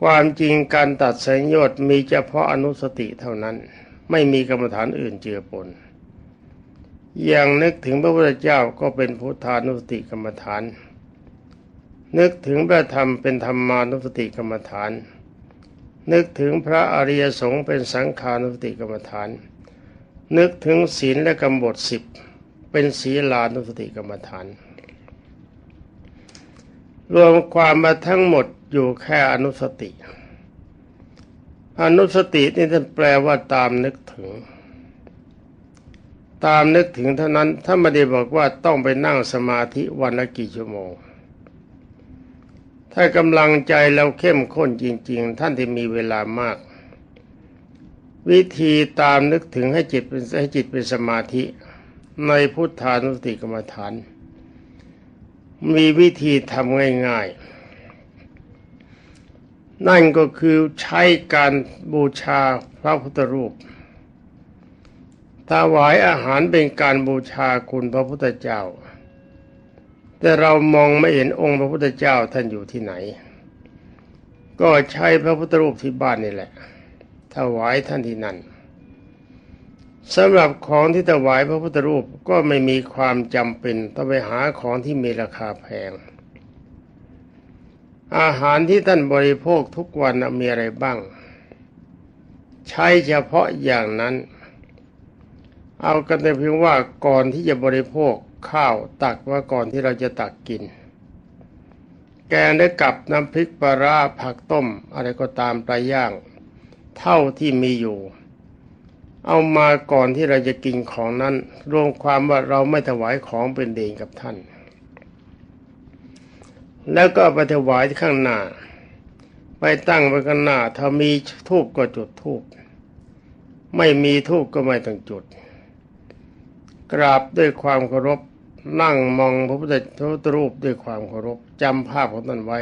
ความจริงการตัดสัญญต์มีเฉพาะอนุสติเท่านั้น ไม่มีกรรมฐานอื่นเจือปน อย่างนึกถึงพระพุทธเจ้าก็เป็นพุทธานุสติกรรมฐาน นึกถึงพระธรรมเป็นธรรมานุสติกรรมฐาน นึกถึงพระอริยสงฆ์เป็นสังขานุสติกรรมฐาน นึกถึงศีลและกรรมบทสิบเป็นศีลานุสติกรรมฐาน รวมความมาทั้งหมดอยู่แค่อนุสติ อนุสตินี่ท่านแปลว่าตามนึกถึง ตามนึกถึงเท่านั้นถ้าไม่ได้บอกว่าต้องไปนั่งสมาธิวันละกี่ชั่วโมง ถ้ากำลังใจเราเข้มข้นจริง ๆ ท่านที่มีเวลามาก วิธีตามนึกถึงให้จิตเป็นให้จิตเป็นสมาธิ ในพุทธานุสติกรรมฐาน มีวิธีทำง่ายๆ นั่นก็คือใช้การบูชาพระพุทธรูปถวายอาหารเป็นการบูชาคุณพระพุทธเจ้า แต่เรามองไม่เห็นองค์พระพุทธเจ้าท่านอยู่ที่ไหน ก็ใช้พระพุทธรูปที่บ้านนี่แหละ ถวายท่านที่นั่น สำหรับของที่ถวายพระพุทธรูปก็ไม่มีความจำเป็นต้องไปหาของที่มีราคาแพง อาหารที่ท่านบริโภคทุกวันมีอะไรบ้าง ใช้เฉพาะอย่างนั้น เอากันแต่เพียงว่าก่อนที่จะบริโภคข้าวตักว่าก่อนที่เราจะตักกิน แกงได้กับน้ำพริกปลาราผักต้ม อะไรก็ตามปลาย่าง เท่าที่มีอยู่ เอามาก่อนที่เราจะกินของนั้น รวมความว่าเราไม่ถวายของเป็นเดงกับท่าน แล้วก็ไปถวายข้างหน้า ไปตั้งไว้ข้างหน้า ถ้ามีทูบก็จุดทูบไม่มีทูบก็ไม่ต้องจุด กราบด้วยความเคารพนั่งมองพระพุทธรูปด้วยความเคารพจำภาพของท่านไว้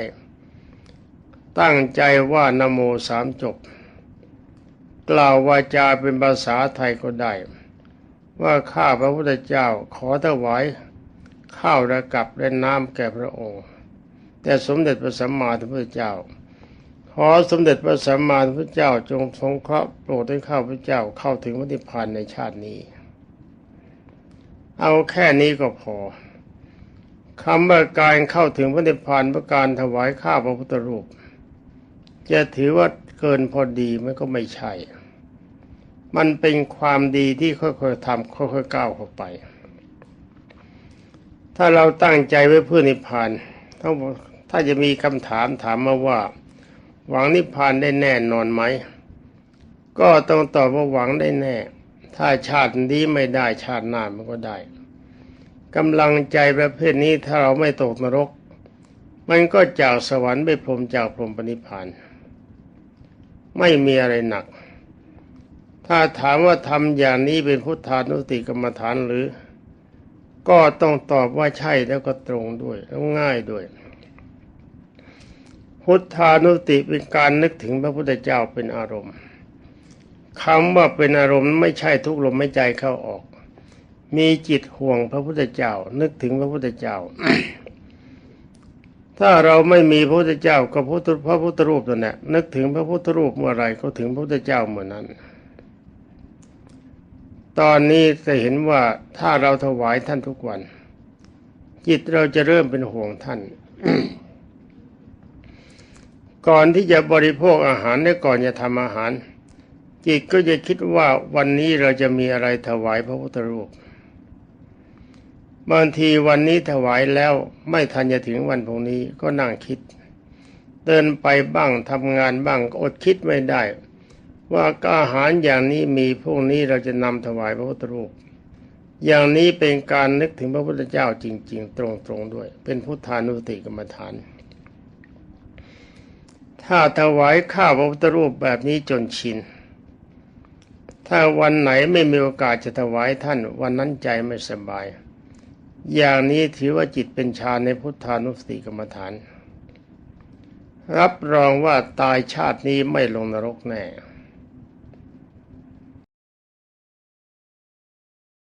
ตั้งใจว่านโมสามจบ กล่าววาจาเป็นภาษาไทยก็ได้ ว่าข้าพระพุทธเจ้าขอถวายข้าวระกับและน้ำแก่พระองค์ แต่สมเด็จพระสัมมาสัมพุทธเจ้า ขอสมเด็จพระสัมมาสัมพุทธเจ้าจงทรงเคราะห์โปรดให้ข้าพระเจ้าเข้าถึงพระนิพานในชาตินี้ เอาแค่นี้ก็พอคำว่าการเข้าถึงพระนิพพานประการถวายข้าพระพุทธรูป จะถือว่าเกินพอดีมันก็ไม่ใช่ มันเป็นความดีที่ค่อยๆทำค่อยๆก้าวเข้าไป ถ้าเราตั้งใจไว้เพื่อนิพพานทั้งถ้าจะมีคำถามถามมาว่า หวังนิพพานได้แน่นอนไหม ก็ต้องตอบว่าหวังได้แน่ ถ้าชาตินี้ไม่ได้ชาติหน้ามันก็ได้กำลังใจประเภทนี้ถ้าเราไม่ตกนรก มันก็จากสวรรค์ไปพรมจากพรมปณิพาน ไม่มีอะไรหนัก ถ้าถามว่าทำอย่างนี้เป็นพุทธานุสติกรรมฐานหรือ ก็ต้องตอบว่าใช่แล้วก็ตรงด้วยแล้วง่ายด้วย พุทธานุติเป็นการนึกถึงพระพุทธเจ้าเป็นอารมณ์คำว่าเป็นอารมณ์ไม่ใช่ทุกลมไม่ใจเข้าออก มีจิตห่วงพระพุทธเจ้า นึกถึงพระพุทธเจ้า ถ้าเราไม่มีพระพุทธเจ้าก็พระพุทธรูปตัวนี้นึกถึงพระพุทธรูปเมื่อไรก็ถึงพระพุทธเจ้าเมื่อนั้น ตอนนี้จะเห็นว่าถ้าเราถวายท่านทุกวัน จิตเราจะเริ่มเป็นห่วงท่าน ก่อนที่จะบริโภคอาหารและก่อนจะทำอาหาร จิตก็จะคิดว่าวันนี้เราจะมีอะไรถวายพระพุทธรูป บางทีวันนี้ถวายแล้วไม่ทันจะถึงวันพรุ่งนี้ก็นั่งคิด เดินไปบ้างทำงานบ้างอดคิดไม่ได้ ว่าอาหารอย่างนี้มีพวกนี้เราจะนำถวายพระพุทธรูป อย่างนี้เป็นการนึกถึงพระพุทธเจ้าจริง ๆ ตรงๆด้วย เป็นพุทธานุสติกรรมฐาน ถ้าถวายข้าวพระพุทธรูปแบบนี้จนชินถ้าวันไหนไม่มีโอกาสจะถวายท่าน วันนั้นใจไม่สบาย อย่างนี้ถือว่าจิตเป็นฌานในพุทธานุสติกรรมฐาน รับรองว่าตายชาตินี้ไม่ลงนรกแน่